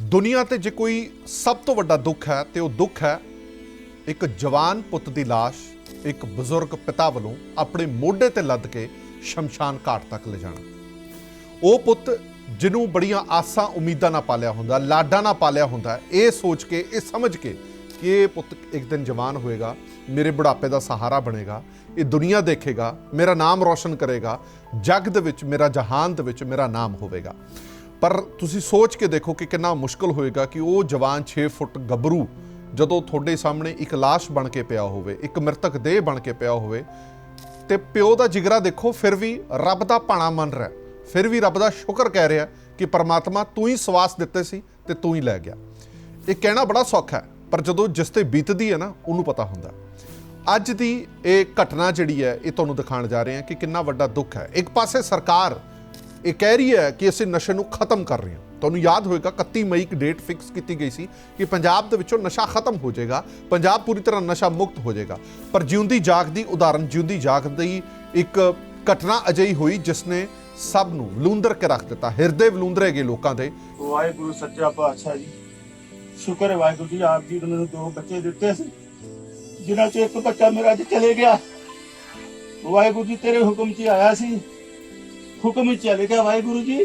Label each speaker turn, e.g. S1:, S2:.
S1: ਦੁਨੀਆ ਤੇ ਜੇ ਕੋਈ ਸਭ ਤੋਂ ਵੱਡਾ ਦੁੱਖ ਹੈ ਤੇ ਉਹ ਦੁੱਖ ਹੈ ਇੱਕ ਜਵਾਨ ਪੁੱਤ ਦੀ ਲਾਸ਼, ਇੱਕ ਬਜ਼ੁਰਗ ਪਿਤਾ ਵੱਲੋਂ ਆਪਣੇ ਮੋਢੇ ਤੇ ਲੱਦ ਕੇ ਸ਼ਮਸ਼ਾਨ ਘਾਟ ਤੱਕ ਲੈ ਜਾਣਾ। ਉਹ ਪੁੱਤ ਜਿਹਨੂੰ ਬੜੀਆਂ ਆਸਾਂ ਉਮੀਦਾਂ ਨਾਲ ਪਾਲਿਆ ਹੁੰਦਾ, ਲਾਡਾਂ ਨਾਲ ਪਾਲਿਆ ਹੁੰਦਾ, ਇਹ ਸੋਚ ਕੇ, ਇਹ ਸਮਝ ਕੇ ਕਿ ਇਹ ਪੁੱਤ ਇੱਕ ਦਿਨ ਜਵਾਨ ਹੋਏਗਾ, ਮੇਰੇ ਬੁਢਾਪੇ ਦਾ ਸਹਾਰਾ ਬਣੇਗਾ, ਇਹ ਦੁਨੀਆ ਦੇਖੇਗਾ, ਮੇਰਾ ਨਾਮ ਰੌਸ਼ਨ ਕਰੇਗਾ, ਜੱਗ ਦੇ ਵਿੱਚ, ਮੇਰਾ ਜਹਾਨ ਦੇ ਵਿੱਚ ਮੇਰਾ ਨਾਮ ਹੋਵੇਗਾ। ਪਰ ਤੁਸੀਂ ਸੋਚ ਕੇ ਦੇਖੋ ਕਿ ਕਿੰਨਾ ਮੁਸ਼ਕਲ ਹੋਏਗਾ ਕਿ ਉਹ ਜਵਾਨ 6 ਫੁੱਟ ਗੱਭਰੂ ਜਦੋਂ ਤੁਹਾਡੇ ਸਾਹਮਣੇ ਇੱਕ ਲਾਸ਼ ਬਣ ਕੇ ਪਿਆ ਹੋਵੇ, ਇੱਕ ਮ੍ਰਿਤਕ ਦੇਹ ਬਣ ਕੇ ਪਿਆ ਹੋਵੇ, ਤੇ ਪਿਓ ਦਾ ਜਿਗਰਾ ਦੇਖੋ, ਫਿਰ ਵੀ ਰੱਬ ਦਾ ਭਾਣਾ ਮੰਨ ਰਿਹਾ, ਫਿਰ ਵੀ ਰੱਬ ਦਾ ਸ਼ੁਕਰ ਕਹਿ ਰਿਹਾ ਕਿ ਪਰਮਾਤਮਾ ਤੂੰ ਹੀ ਸਵਾਸ ਦਿੱਤੇ ਸੀ ਤੇ ਤੂੰ ਹੀ ਲੈ ਗਿਆ। ਇਹ ਕਹਿਣਾ ਬੜਾ ਸੌਖਾ ਹੈ, ਪਰ ਜਦੋਂ ਜਿਸ ਤੇ ਬੀਤਦੀ ਹੈ ਨਾ, ਉਹਨੂੰ ਪਤਾ ਹੁੰਦਾ। ਅੱਜ ਦੀ ਇਹ ਘਟਨਾ ਜਿਹੜੀ ਹੈ, ਇਹ ਤੁਹਾਨੂੰ ਦਿਖਾਉਣ ਜਾ ਰਹੇ ਹਾਂ ਕਿ ਕਿੰਨਾ ਵੱਡਾ ਦੁੱਖ ਹੈ। ਇੱਕ ਪਾਸੇ ਸਰਕਾਰ ਇਹ ਕਹਿ ਰਹੀ ਹੈ ਕਿ ਅਸੀਂ ਨਸ਼ੇ ਨੂੰ ਖਤਮ ਕਰ ਰਹੇ ਹਾਂ। ਤੁਹਾਨੂੰ ਯਾਦ ਹੋਵੇਗਾ 31 ਮਈ ਇੱਕ ਡੇਟ ਫਿਕਸ ਕੀਤੀ ਗਈ ਸੀ ਕਿ ਪੰਜਾਬ ਦੇ ਵਿੱਚੋਂ ਨਸ਼ਾ ਖਤਮ ਹੋ ਜਾਏਗਾ, ਪੰਜਾਬ ਪੂਰੀ ਤਰ੍ਹਾਂ ਨਸ਼ਾ ਮੁਕਤ ਹੋ ਜਾਏਗਾ। ਪਰ ਜਿਉਂਦੀ ਜਾਗਦੀ ਉਦਾਹਰਨ, ਜਿਉਂਦੀ ਜਾਗਦੀ ਇੱਕ ਘਟਨਾ ਅਜਿਹੀ ਹੋਈ ਜਿਸ ਨੇ ਸਭ ਨੂੰ ਵਲੂੰਦਰ ਕੇ ਰੱਖ ਦਿੱਤਾ। ਹਿਰਦੇ ਵਲੂੰਦਰੇ ਗਏ ਲੋਕਾਂ ਦੇ।
S2: ਵਾਹਿਗੁਰੂ, ਸੱਚਾ ਪਾਤਸ਼ਾਹ ਜੀ। ਸ਼ੁਕਰ ਹੈ ਵਾਹਿਗੁਰੂ ਜੀ, ਆਪ ਜੀ ਨੇ ਮੈਨੂੰ ਦੋ ਬੱਚੇ ਦਿੱਤੇ ਸੀ, ਜਿਨ੍ਹਾਂ ਚੋਂ ਇੱਕ ਬੱਚਾ ਮੇਰਾ ਅੱਜ ਚਲੇ ਗਿਆ। ਵਾਹਿਗੁਰੂ ਜੀ, ਤੇਰੇ ਹੁਕਮ 'ਚ ਆਇਆ ਸੀ ਹੁਕਮ 'ਚ ਗਿਆ ਵਾਹਿਗੁਰੂ ਜੀ